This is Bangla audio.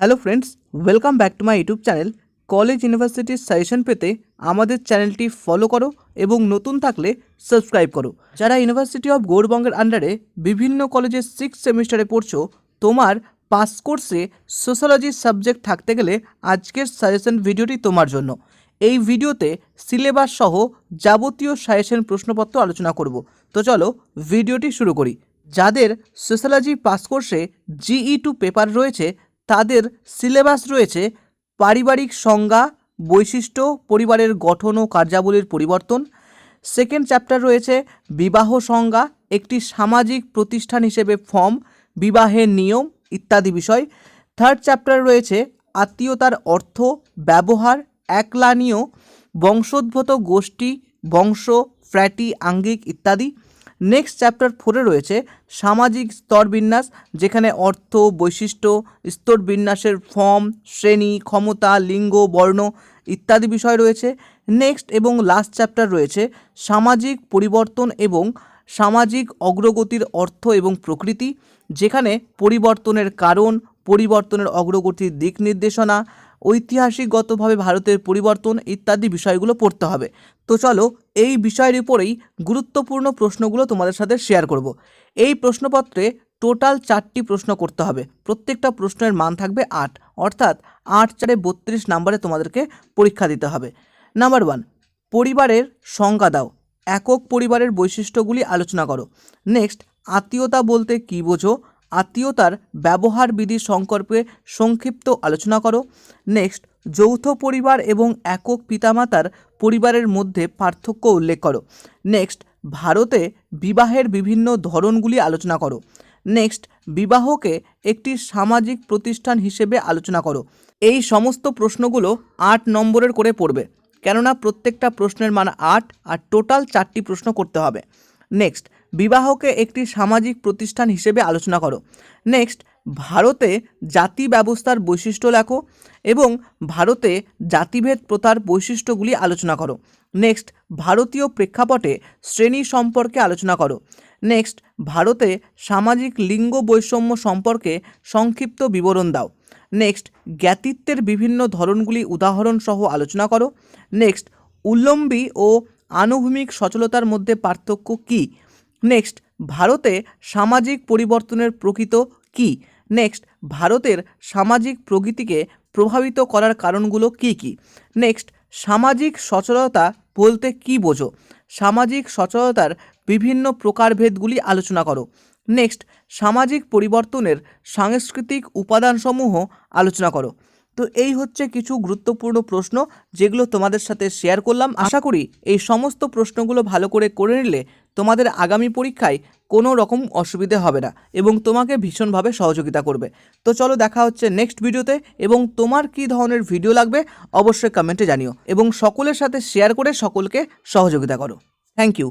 Hello friends welcome back to my YouTube channel college ইউনিভার্সিটির সাজেশন পেতে আমাদের চ্যানেলটি ফলো করো এবং নতুন থাকলে সাবস্ক্রাইব করো। যারা ইউনিভার্সিটি অফ গৌরবঙ্গের আন্ডারে বিভিন্ন কলেজের সিক্স সেমিস্টারে পড়ছো, তোমার পাস কোর্সে সোশ্যালজি সাবজেক্ট থাকতে গেলে আজকের সাজেশন ভিডিওটি তোমার জন্য। এই ভিডিওতে সিলেবাস সহ যাবতীয় সাজেশন প্রশ্নপত্র আলোচনা করব। তো চলো ভিডিওটি শুরু করি। যাদের সোশ্যালজি পাস কোর্সে জিই টু পেপার রয়েছে তাদের সিলেবাস রয়েছে পারিবারিক সংজ্ঞা, বৈশিষ্ট্য, পরিবারের গঠন ও কার্যাবলীর পরিবর্তন। সেকেন্ড চ্যাপ্টার রয়েছে বিবাহ সংজ্ঞা, একটি সামাজিক প্রতিষ্ঠান হিসেবে ফর্ম বিবাহের নিয়ম ইত্যাদি বিষয়। থার্ড চ্যাপ্টার রয়েছে আত্মীয়তার অর্থ, ব্যবহার, একলানীয়, বংশোদ্ভূত গোষ্ঠী, বংশ ফ্র্যাটি আঙ্গিক ইত্যাদি। নেক্সট চ্যাপ্টার ফোরে রয়েছে সামাজিক স্তরবিন্যাস, যেখানে অর্থ, বৈশিষ্ট্য, স্তরবিন্যাসের ফর্ম শ্রেণি, ক্ষমতা, লিঙ্গ, বর্ণ ইত্যাদি বিষয় রয়েছে। নেক্সট এবং লাস্ট চ্যাপ্টার রয়েছে সামাজিক পরিবর্তন এবং সামাজিক অগ্রগতির অর্থ এবং প্রকৃতি, যেখানে পরিবর্তনের কারণ পরিবর্তনের অগ্রগতির দিক নির্দেশনা, ঐতিহাসিকগতভাবে ভারতের পরিবর্তন ইত্যাদি বিষয়গুলো পড়তে হবে। তো চলো এই বিষয়ের উপরেই গুরুত্বপূর্ণ প্রশ্নগুলো তোমাদের সাথে শেয়ার করব। এই প্রশ্নপত্রে টোটাল চারটি প্রশ্ন করতে হবে। প্রত্যেকটা প্রশ্নের মান থাকবে আট। অর্থাৎ আট চারে বত্রিশ নাম্বারে তোমাদেরকে পরীক্ষা দিতে হবে। নাম্বার ওয়ান পরিবারের সংজ্ঞা দাও। একক পরিবারের বৈশিষ্ট্যগুলি আলোচনা করো। নেক্সট আত্মীয়তা বলতে কী বোঝো? আত্মীয়তার ব্যবহার বিধি সম্পর্কে সংক্ষিপ্ত আলোচনা করো। নেক্সট, যৌথ পরিবার এবং একক পিতামাতার পরিবারের মধ্যে পার্থক্য উল্লেখ করো। নেক্সট, ভারতে বিবাহের বিভিন্ন ধরনগুলি আলোচনা করো। নেক্সট, বিবাহকে একটি সামাজিক প্রতিষ্ঠান হিসেবে আলোচনা করো। এই সমস্ত প্রশ্নগুলো আট নম্বরের করে পড়বে, কেননা প্রত্যেকটা প্রশ্নের মান আট আর টোটাল চারটি প্রশ্ন করতে হবে। নেক্সট বিবাহকে একটি সামাজিক প্রতিষ্ঠান হিসেবে আলোচনা করো। নেক্সট, ভারতে জাতি ব্যবস্থার বৈশিষ্ট্য লেখো এবং ভারতে জাতিভেদ প্রথার বৈশিষ্ট্যগুলি আলোচনা করো। নেক্সট, ভারতীয় প্রেক্ষাপটে শ্রেণি সম্পর্কে আলোচনা করো। নেক্সট, ভারতে সামাজিক লিঙ্গ বৈষম্য সম্পর্কে সংক্ষিপ্ত বিবরণ দাও। নেক্সট, জ্ঞাতিত্বের বিভিন্ন ধরনগুলি উদাহরণ সহ আলোচনা করো। নেক্সট, উল্লম্বী ও আনুভূমিক সচলতার মধ্যে পার্থক্য কী? নেক্সট ভারতে সামাজিক পরিবর্তনের প্রকৃত কী? নেক্সট ভারতের সামাজিক প্রগতিকে প্রভাবিত করার কারণগুলো কী কী? নেক্সট সামাজিক সচলতা বলতে কী বোঝো? সামাজিক সচলতার বিভিন্ন প্রকারভেদগুলি আলোচনা করো। নেক্সট সামাজিক পরিবর্তনের সাংস্কৃতিক উপাদানসমূহ আলোচনা করো। তো এই হচ্ছে কিছু গুরুত্বপূর্ণ প্রশ্ন যেগুলো তোমাদের সাথে শেয়ার করলাম। আশা করি এই সমস্ত প্রশ্নগুলো ভালো করে করে নিলে তোমাদের আগামী পরীক্ষায় কোনো রকম অসুবিধে হবে না এবং তোমাকে ভীষণভাবে সহযোগিতা করবে। তো চলো দেখা হচ্ছে নেক্সট ভিডিওতে এবং তোমার কি ধরনের ভিডিও লাগবে অবশ্যই কমেন্টে জানিও এবং সকলের সাথে শেয়ার করে সকলকে সহযোগিতা করো। Thank you